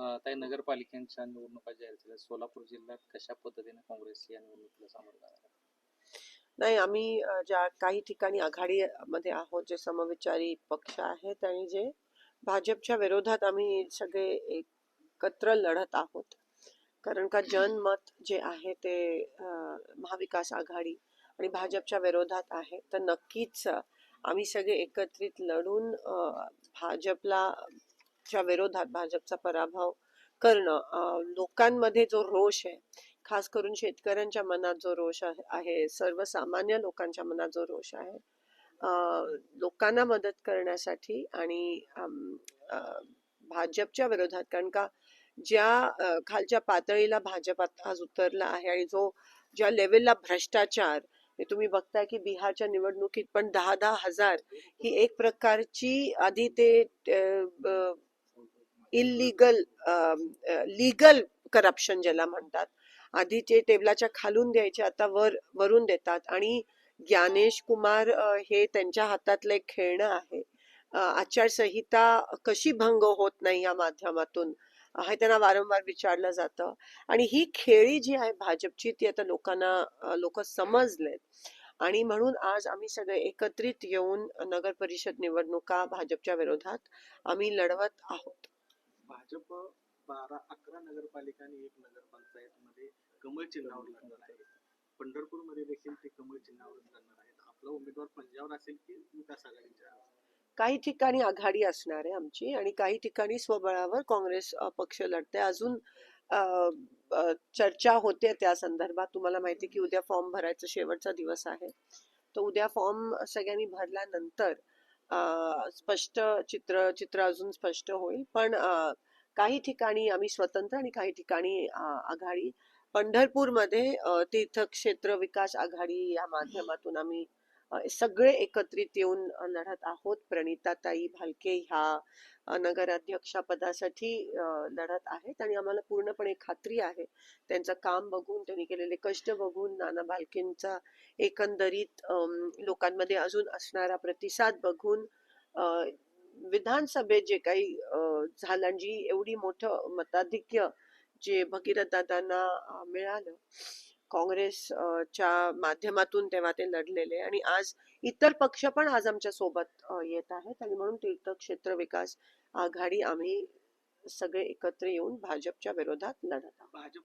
काही नगरपालिकांच्या निवडणुका जाहीर झाल्या सोलापूर जिल्ह्यात कशा पद्धतीने काँग्रेस या निवडणुकीला सामोरं जाणार आहे? नाही आम्ही ज्या काही ठिकाणी आघाडीमध्ये आहोत जे समविचारी पक्ष आहेत आणि जे भाजपच्या विरोधात आम्ही सगळे एकत्र लढत आहोत कारण का जनमत जे आहे ते महाविकास आघाडी आणि भाजपच्या विरोधात आहे तर नक्कीच आम्ही सगळे एकत्रित लढून भाजपला च्या विरोधात भाजपचा पराभव करणं लोकांमध्ये जो रोष आहे खास करून शेतकऱ्यांच्या मनात जो रोष आहे- सर्वसामान्य लोकांच्या मनात जो रोष आहे लोकांना मदत करण्यासाठी आणि भाजपच्या विरोधात कारण का ज्या खालच्या पातळीला भाजप आज उतरला आहे आणि जो ज्या लेवलला भ्रष्टाचार हे तुम्ही बघताय की बिहारच्या निवडणुकीत पण दहा दहा हजार ही एक प्रकारची आधी ते इलिगल लिगल करप्शन ज्याला म्हणतात. आधी ते टेबलाच्या खालून द्यायचे आता वर वरून देतात. आणि ज्ञानेश कुमार हे त्यांच्या हातातलं एक खेळणं आहे. आचारसंहिता कशी भंग होत नाही या माध्यमातून हे त्यांना वारंवार विचारलं जातं. आणि ही खेळी जी आहे भाजपची ती आता लोकांना लोक समजलेत. आणि म्हणून आज आम्ही सगळे एकत्रित येऊन नगर परिषद निवडणुका भाजपच्या विरोधात आम्ही लढवत आहोत. भाजप बारा अकरा नगरपालिका आणि एक नगरपंचायतमध्ये कमळ चिन्हावर लढणार आहे पंढरपूरमध्ये देखील ते कमळ चिन्हावर लढणार आहेत. आपला उमेदवार पंजावर असेल की विकास आघाडीच्या? काही ठिकाणी आघाडी असणार आहे आमची आणि काही ठिकाणी स्वबळावर काँग्रेस पक्ष लढते अजून चर्चा होते त्या संदर्भात. तुम्हाला माहिती आहे की उद्या फॉर्म भरायचा शेवटचा दिवस आहे. तर उद्या फॉर्म सगळ्यांनी भरल्यानंतर स्पष्ट चित्र चित्र अजून स्पष्ट होईल. पण काही ठिकाणी आम्ही स्वतंत्र आणि काही ठिकाणी आघाडी. पंढरपूरमध्ये तीर्थक्षेत्र विकास आघाडी या माध्यमातून आम्ही सगळे एकत्रित येऊन लढत आहोत. प्रणिताताई भालके ह्या अ, नगराध्यक्षपदासाठी लढत आहेत आणि आम्हाला पूर्णपणे खात्री आहे. त्यांचं काम बघून त्यांनी केलेले कष्ट बघून नाना भालकेंचा एकंदरीत लोकांमध्ये अजून असणारा प्रतिसाद बघून विधानसभेत जे काही झालं आणि जी एवढी मोठं मताधिक्य जे भगीरथ दादांना मिळालं काँग्रेस च्या माध्यमातून तेव्हा ते लढलेले. आणि आज इतर पक्ष पण आज आमच्यासोबत येत आहेत. आणि म्हणून तीर्थक्षेत्र विकास आघाडी आम्ही सगळे एकत्र येऊन भाजपच्या विरोधात लढत आहोत. भाजप